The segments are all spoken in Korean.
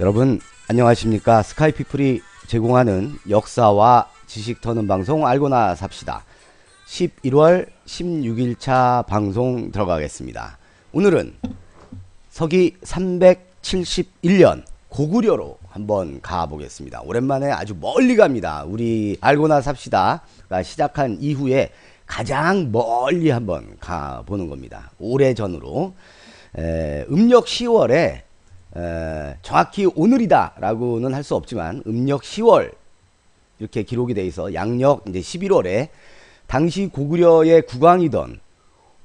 여러분 안녕하십니까? 스카이피플이 제공하는 역사와 지식 터는 방송 알고나 삽시다. 11월 16일차 방송 들어가겠습니다. 오늘은 서기 371년 고구려로 한번 가보겠습니다. 오랜만에 아주 멀리 갑니다. 우리 알고나 삽시다가 시작한 이후에 가장 멀리 한번 가보는 겁니다. 오래전으로. 에, 음력 10월에 에, 정확히 오늘이다라고는 할 수 없지만 음력 10월 이렇게 기록이 돼 있어 양력 이제 11월에 당시 고구려의 국왕이던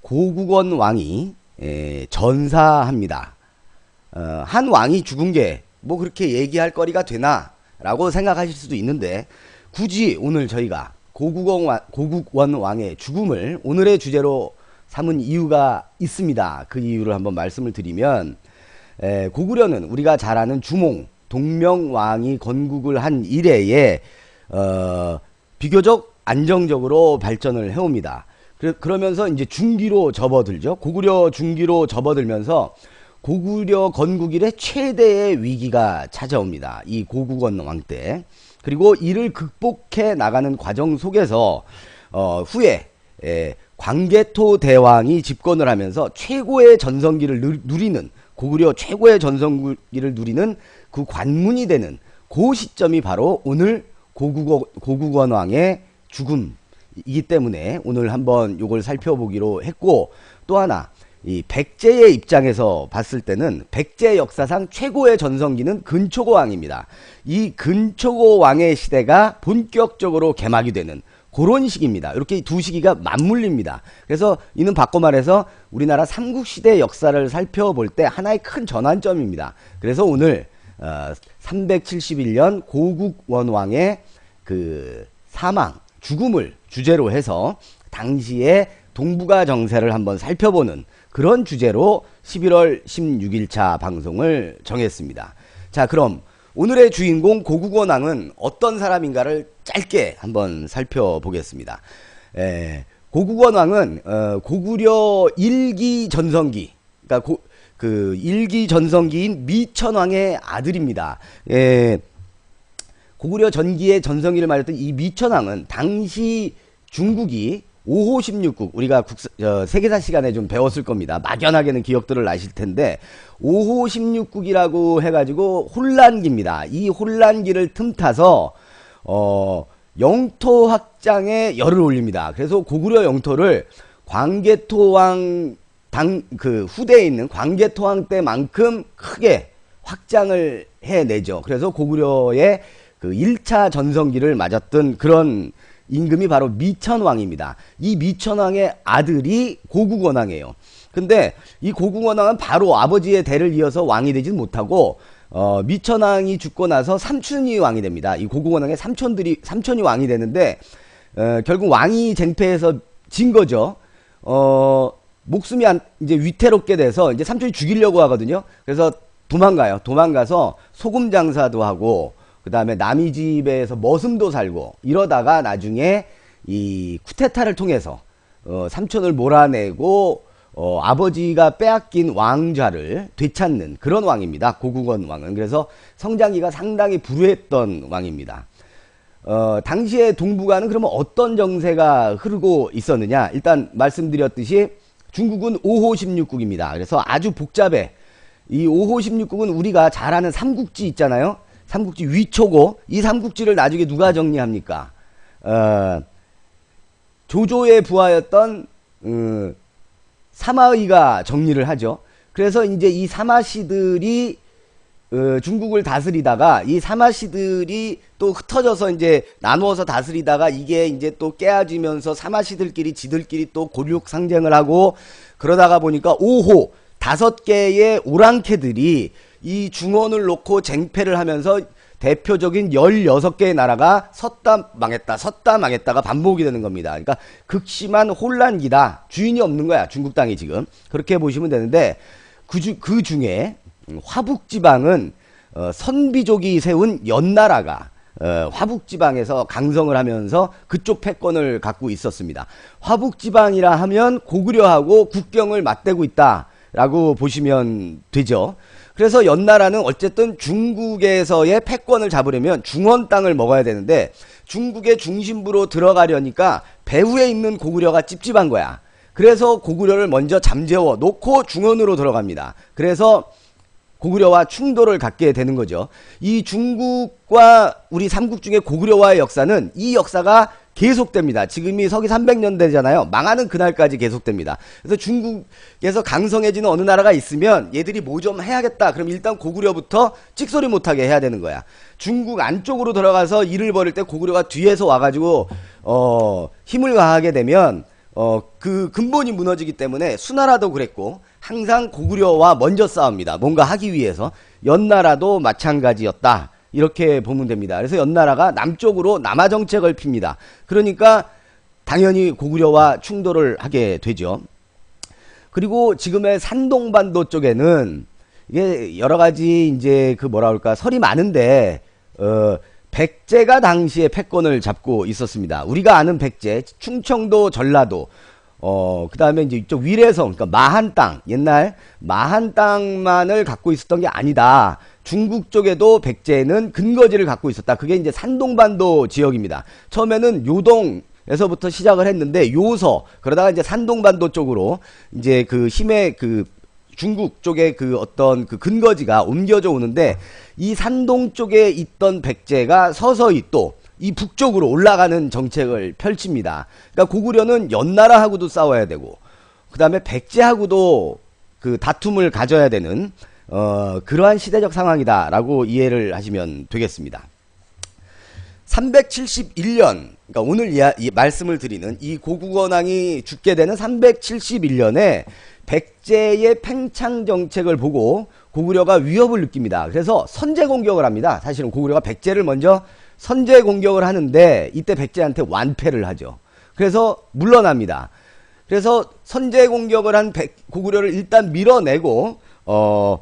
고국원 왕이 에, 전사합니다. 어, 한 왕이 죽은 게 뭐 그렇게 얘기할 거리가 되나라고 생각하실 수도 있는데 굳이 오늘 저희가 고국원, 왕, 고국원 왕의 죽음을 오늘의 주제로 삼은 이유가 있습니다. 그 이유를 한번 말씀을 드리면 에, 고구려는 우리가 잘 아는 주몽 동명왕이 건국을 한 이래에 어, 비교적 안정적으로 발전을 해옵니다. 그, 그러면서 이제 중기로 접어들죠. 고구려 중기로 접어들면서 고구려 건국 이래 최대의 위기가 찾아옵니다. 이 고국원 왕 때. 그리고 이를 극복해 나가는 과정 속에서 어, 후에 에, 광개토 대왕이 집권을 하면서 최고의 전성기를 누- 누리는 고구려 최고의 전성기를 누리는 그 관문이 되는 그 시점이 바로 오늘 고국어, 고국원 왕의 죽음이기 때문에 오늘 한번 요걸 살펴보기로 했고 또 하나 이 백제의 입장에서 봤을 때는 백제 역사상 최고의 전성기는 근초고 왕입니다. 이 근초고 왕의 시대가 본격적으로 개막이 되는 그런 시기입니다. 이렇게 두 시기가 맞물립니다. 그래서 이는 바꿔 말해서 우리나라 삼국시대 역사를 살펴볼 때 하나의 큰 전환점입니다. 그래서 오늘 어, 371년 고국원왕의 그 사망, 죽음을 주제로 해서 당시의 동북아 정세를 한번 살펴보는 그런 주제로 11월 16일차 방송을 정했습니다. 자, 그럼 오늘의 주인공 고국원왕은 어떤 사람인가를 짧게 한번 살펴보겠습니다. 에, 고국원왕은 어, 고구려 일기 전성기, 그러니까 고, 그 일기 전성기인 미천왕의 아들입니다. 에, 고구려 전기의 전성기를 말했던 이 미천왕은 당시 중국이 5호 16국 우리가 국사, 어, 세계사 시간에 좀 배웠을 겁니다. 막연하게는 기억들을 나실 텐데 5호 16국이라고 해가지고 혼란기입니다. 이 혼란기를 틈타서 어, 영토 확장에 열을 올립니다. 그래서 고구려 영토를 광개토왕 당 그 후대에 있는 광개토왕 때만큼 크게 확장을 해내죠. 그래서 고구려의 그 1차 전성기를 맞았던 그런 임금이 바로 미천왕입니다. 이 미천왕의 아들이 고국원왕이에요. 근데 이 고국원왕은 바로 아버지의 대를 이어서 왕이 되진 못하고 어, 미천왕이 죽고 나서 삼촌이 왕이 됩니다. 이 고국원왕의 삼촌들이 삼촌이 왕이 되는데 어, 결국 왕이 쟁패해서 진 거죠. 어, 목숨이 안, 이제 위태롭게 돼서 이제 삼촌이 죽이려고 하거든요. 그래서 도망가요. 도망가서 소금 장사도 하고 그 다음에 남의 집에서 머슴도 살고 이러다가 나중에 이 쿠데타를 통해서 어, 삼촌을 몰아내고 어, 아버지가 빼앗긴 왕좌를 되찾는 그런 왕입니다. 고국원 왕은 그래서 성장기가 상당히 불우했던 왕입니다. 어, 당시에 동북아는 그러면 어떤 정세가 흐르고 있었느냐? 일단 말씀드렸듯이 중국은 5호 16국입니다. 그래서 아주 복잡해. 이 5호 16국은 우리가 잘 아는 삼국지 있잖아요. 삼국지 위초고 이 삼국지를 나중에 누가 정리합니까? 어, 조조의 부하였던 어, 사마의가 정리를 하죠. 그래서 이제 이 사마씨들이 어, 중국을 다스리다가 이 사마씨들이 또 흩어져서 이제 나누어서 다스리다가 이게 이제 또 깨어지면서 사마씨들끼리 지들끼리 또 골육 상쟁을 하고 그러다가 보니까 5호 다섯 개의 오랑캐들이 이 중원을 놓고 쟁패를 하면서 대표적인 16개의 나라가 섰다 망했다 섰다 망했다가 반복이 되는 겁니다. 그러니까 극심한 혼란기다. 주인이 없는 거야. 중국 땅이 지금. 그렇게 보시면 되는데 그, 주, 그 중에 화북 지방은 어, 선비족이 세운 연나라가 어, 화북 지방에서 강성을 하면서 그쪽 패권을 갖고 있었습니다. 화북 지방이라 하면 고구려하고 국경을 맞대고 있다라고 보시면 되죠. 그래서 연나라는 어쨌든 중국에서의 패권을 잡으려면 중원 땅을 먹어야 되는데 중국의 중심부로 들어가려니까 배후에 있는 고구려가 찝찝한 거야. 그래서 고구려를 먼저 잠재워 놓고 중원으로 들어갑니다. 그래서 고구려와 충돌을 갖게 되는 거죠. 이 중국과 우리 삼국 중에 고구려와의 역사는 이 역사가 계속됩니다. 지금이 서기 300년대잖아요. 망하는 그날까지 계속됩니다. 그래서 중국에서 강성해지는 어느 나라가 있으면 얘들이 뭐 좀 해야겠다. 그럼 일단 고구려부터 찍소리 못하게 해야 되는 거야. 중국 안쪽으로 들어가서 일을 벌일 때 고구려가 뒤에서 와가지고 어 힘을 가하게 되면 어 그 근본이 무너지기 때문에 수나라도 그랬고 항상 고구려와 먼저 싸웁니다. 뭔가 하기 위해서 연나라도 마찬가지였다. 이렇게 보면 됩니다. 그래서 연나라가 남쪽으로 남하 정책을 핍니다. 그러니까 당연히 고구려와 충돌을 하게 되죠. 그리고 지금의 산동반도 쪽에는 이게 여러 가지 이제 그 뭐라 그럴까 설이 많은데 어 백제가 당시에 패권을 잡고 있었습니다. 우리가 아는 백제, 충청도, 전라도, 어, 그 다음에 이제 이쪽 위례성, 그러니까 마한 땅, 옛날 마한 땅만을 갖고 있었던 게 아니다. 중국 쪽에도 백제는 근거지를 갖고 있었다. 그게 이제 산동반도 지역입니다. 처음에는 요동, 에서부터 시작을 했는데 요서 그러다가 이제 산동반도 쪽으로 이제 그 힘의 그 중국 쪽에 그 어떤 그 근거지가 옮겨져 오는데 이 산동 쪽에 있던 백제가 서서히 또 이 북쪽으로 올라가는 정책을 펼칩니다. 그러니까 고구려는 연나라하고도 싸워야 되고 그 다음에 백제하고도 그 다툼을 가져야 되는 어 그러한 시대적 상황이다라고 이해를 하시면 되겠습니다. 371년, 그러니까 오늘 이야, 이 말씀을 드리는 이 고국원왕이 죽게 되는 371년에 백제의 팽창 정책을 보고 고구려가 위협을 느낍니다. 그래서 선제 공격을 합니다. 사실은 고구려가 백제를 먼저 선제 공격을 하는데 이때 백제한테 완패를 하죠. 그래서 물러납니다. 그래서 선제 공격을 한 백, 고구려를 일단 밀어내고 어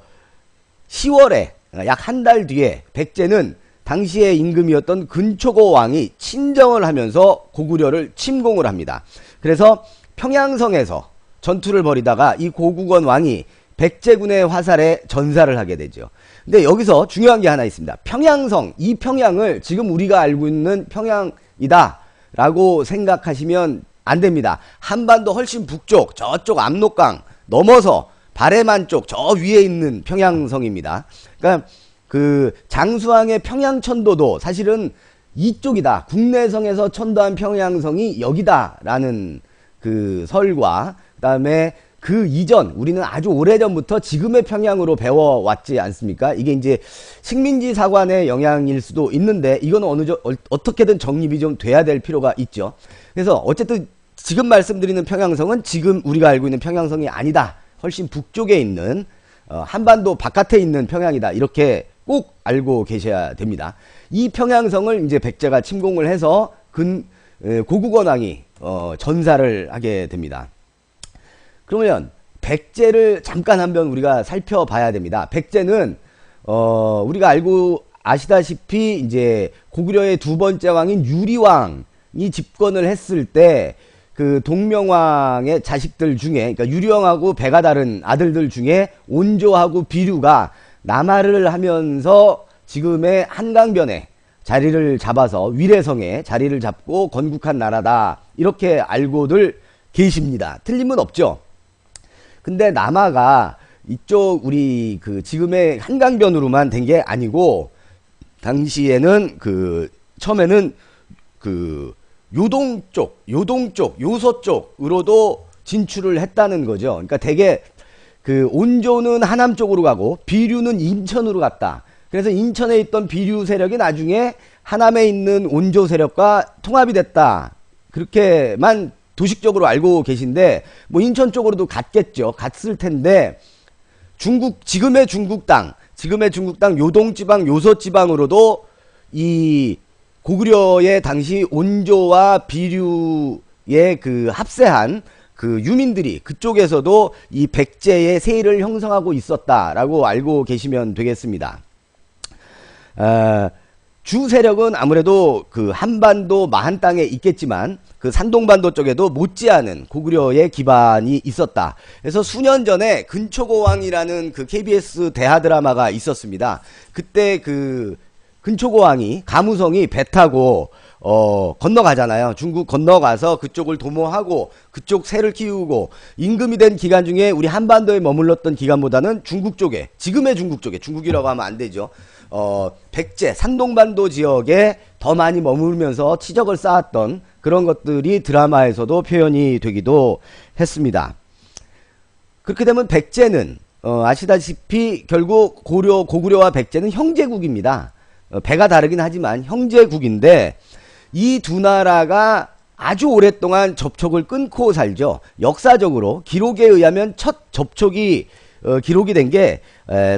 10월에 약 한 달 뒤에 백제는 당시의 임금이었던 근초고 왕이 친정을 하면서 고구려를 침공을 합니다. 그래서 평양성에서 전투를 벌이다가 이 고국원 왕이 백제군의 화살에 전사를 하게 되죠. 근데 여기서 중요한 게 하나 있습니다. 평양성, 이 평양을 지금 우리가 알고 있는 평양이다 라고 생각하시면 안 됩니다. 한반도 훨씬 북쪽, 저쪽 압록강 넘어서 바레만 쪽 저 위에 있는 평양성입니다. 그러니까 그 장수왕의 평양천도도 사실은 이쪽이다. 국내성에서 천도한 평양성이 여기다라는 그 설과 그다음에 그 이전 우리는 아주 오래전부터 지금의 평양으로 배워왔지 않습니까? 이게 이제 식민지 사관의 영향일 수도 있는데 이건 어느 저, 어떻게든 정립이 좀 돼야 될 필요가 있죠. 그래서 어쨌든 지금 말씀드리는 평양성은 지금 우리가 알고 있는 평양성이 아니다. 훨씬 북쪽에 있는 어, 한반도 바깥에 있는 평양이다. 이렇게 꼭 알고 계셔야 됩니다. 이 평양성을 이제 백제가 침공을 해서 근 고국원왕이 어, 전사를 하게 됩니다. 그러면 백제를 잠깐 한번 우리가 살펴봐야 됩니다. 백제는 어, 우리가 알고 아시다시피 이제 고구려의 두 번째 왕인 유리왕이 집권을 했을 때 그 동명왕의 자식들 중에 그러니까 유리왕하고 배가 다른 아들들 중에 온조하고 비류가 남하를 하면서 지금의 한강변에 자리를 잡아서 위례성에 자리를 잡고 건국한 나라다 이렇게 알고들 계십니다. 틀림은 없죠. 근데 남하가 이쪽 우리 그 지금의 한강변으로만 된 게 아니고 당시에는 그 처음에는 그 요동 쪽, 요동 쪽, 요서 쪽으로도 진출을 했다는 거죠. 그러니까 대개 그 온조는 하남 쪽으로 가고 비류는 인천으로 갔다. 그래서 인천에 있던 비류 세력이 나중에 하남에 있는 온조 세력과 통합이 됐다. 그렇게만 도식적으로 알고 계신데 뭐 인천 쪽으로도 갔겠죠. 갔을 텐데 중국 지금의 중국 땅, 지금의 중국 땅 요동 지방, 요서 지방으로도 이 고구려의 당시 온조와 비류의 그 합세한 그 유민들이 그쪽에서도 이 백제의 세를 형성하고 있었다라고 알고 계시면 되겠습니다. 어, 주 세력은 아무래도 그 한반도 마한 땅에 있겠지만 그 산동반도 쪽에도 못지않은 고구려의 기반이 있었다. 그래서 수년 전에 근초고왕이라는 그 KBS 대하 드라마가 있었습니다. 그때 그 근초고왕이 가무성이 배 타고 어 건너가잖아요. 중국 건너가서 그쪽을 도모하고 그쪽 새를 키우고 임금이 된 기간 중에 우리 한반도에 머물렀던 기간보다는 중국 쪽에 지금의 중국 쪽에 중국이라고 하면 안 되죠. 어 백제 산동반도 지역에 더 많이 머물면서 치적을 쌓았던 그런 것들이 드라마에서도 표현이 되기도 했습니다. 그렇게 되면 백제는 어, 아시다시피 결국 고려 고구려와 백제는 형제국입니다. 어, 배가 다르긴 하지만 형제국인데 이 두 나라가 아주 오랫동안 접촉을 끊고 살죠. 역사적으로 기록에 의하면 첫 접촉이 어, 기록이 된 게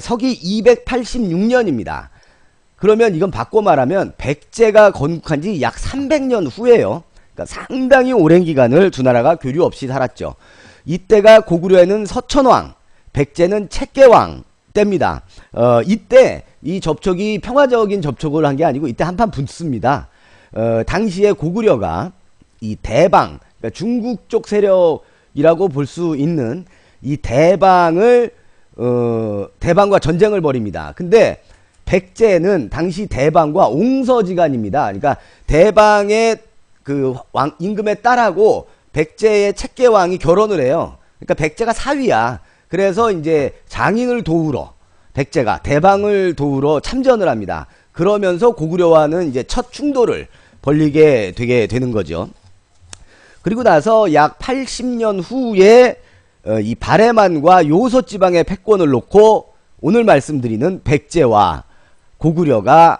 서기 286년입니다. 그러면 이건 바꿔 말하면 백제가 건국한 지 약 300년 후에요. 그러니까 상당히 오랜 기간을 두 나라가 교류 없이 살았죠. 이때가 고구려에는 서천왕, 백제는 책계왕 때입니다. 어, 이때 이 접촉이 평화적인 접촉을 한 게 아니고 이때 한판 붙습니다. 어, 당시에 고구려가 이 대방, 그러니까 중국 쪽 세력이라고 볼 수 있는 이 대방을 어, 대방과 전쟁을 벌입니다. 근데 백제는 당시 대방과 옹서지간입니다. 그러니까 대방의 그 왕, 임금의 딸하고 백제의 책계왕이 결혼을 해요. 그러니까 백제가 사위야. 그래서 이제 장인을 도우러 백제가 대방을 도우러 참전을 합니다. 그러면서 고구려와는 이제 첫 충돌을 벌리게 되게 되는 거죠. 그리고 나서 약 80년 후에 어, 이 바레만과 요소 지방의 패권을 놓고 오늘 말씀드리는 백제와 고구려가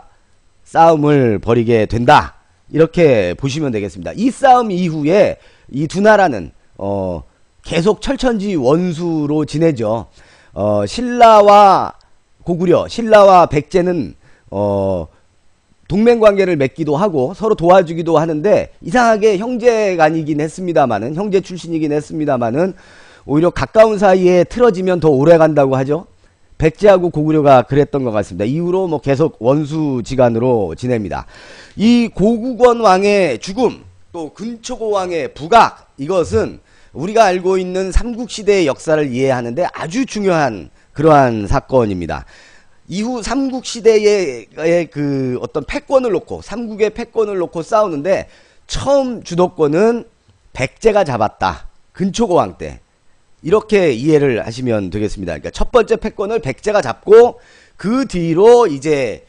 싸움을 벌이게 된다. 이렇게 보시면 되겠습니다. 이 싸움 이후에 이 두 나라는 어 계속 철천지 원수로 지내죠. 어 신라와 고구려, 신라와 백제는 어 동맹 관계를 맺기도 하고 서로 도와주기도 하는데 이상하게 형제간이긴 했습니다마는 형제 출신이긴 했습니다마는 오히려 가까운 사이에 틀어지면 더 오래 간다고 하죠. 백제하고 고구려가 그랬던 것 같습니다. 이후로 뭐 계속 원수지간으로 지냅니다. 이 고국원 왕의 죽음, 또 근초고 왕의 부각, 이것은 우리가 알고 있는 삼국시대의 역사를 이해하는데 아주 중요한 그러한 사건입니다. 이후 삼국시대의 그 어떤 패권을 놓고, 삼국의 패권을 놓고 싸우는데 처음 주도권은 백제가 잡았다. 근초고 왕 때. 이렇게 이해를 하시면 되겠습니다. 그러니까 첫 번째 패권을 백제가 잡고 그 뒤로 이제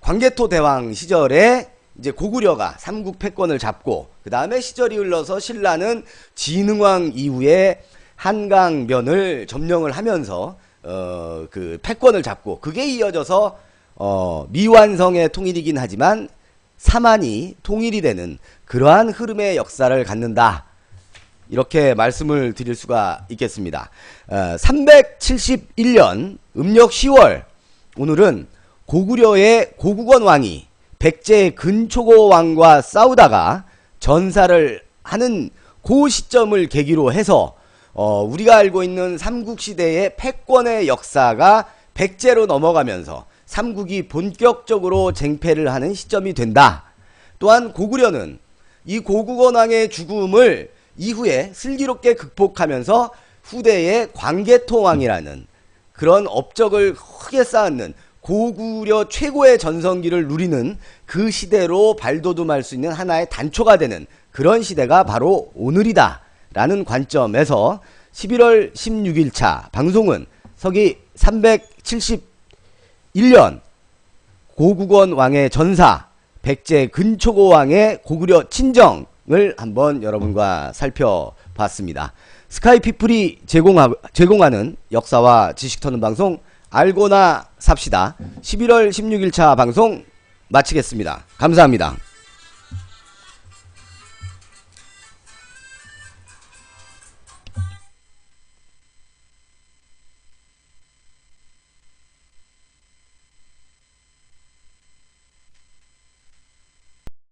광개토 대왕 시절에 이제 고구려가 삼국 패권을 잡고 그 다음에 시절이 흘러서 신라는 진흥왕 이후에 한강면을 점령을 하면서 어 그 패권을 잡고 그게 이어져서 어 미완성의 통일이긴 하지만 사만이 통일이 되는 그러한 흐름의 역사를 갖는다. 이렇게 말씀을 드릴 수가 있겠습니다. 어, 371년 음력 10월 오늘은 고구려의 고국원 왕이 백제의 근초고 왕과 싸우다가 전사를 하는 그 시점을 계기로 해서 어, 우리가 알고 있는 삼국시대의 패권의 역사가 백제로 넘어가면서 삼국이 본격적으로 쟁패를 하는 시점이 된다. 또한 고구려는 이 고국원 왕의 죽음을 이후에 슬기롭게 극복하면서 후대의 광개토왕이라는 그런 업적을 크게 쌓는 고구려 최고의 전성기를 누리는 그 시대로 발돋움할 수 있는 하나의 단초가 되는 그런 시대가 바로 오늘이다 라는 관점에서 11월 16일차 방송은 서기 371년 고국원 왕의 전사 백제 근초고 왕의 고구려 친정을 한번 여러분과 살펴봤습니다. 스카이피플이 제공하, 제공하는 역사와 지식 터는 방송 알고나 삽시다. 11월 16일차 방송 마치겠습니다. 감사합니다.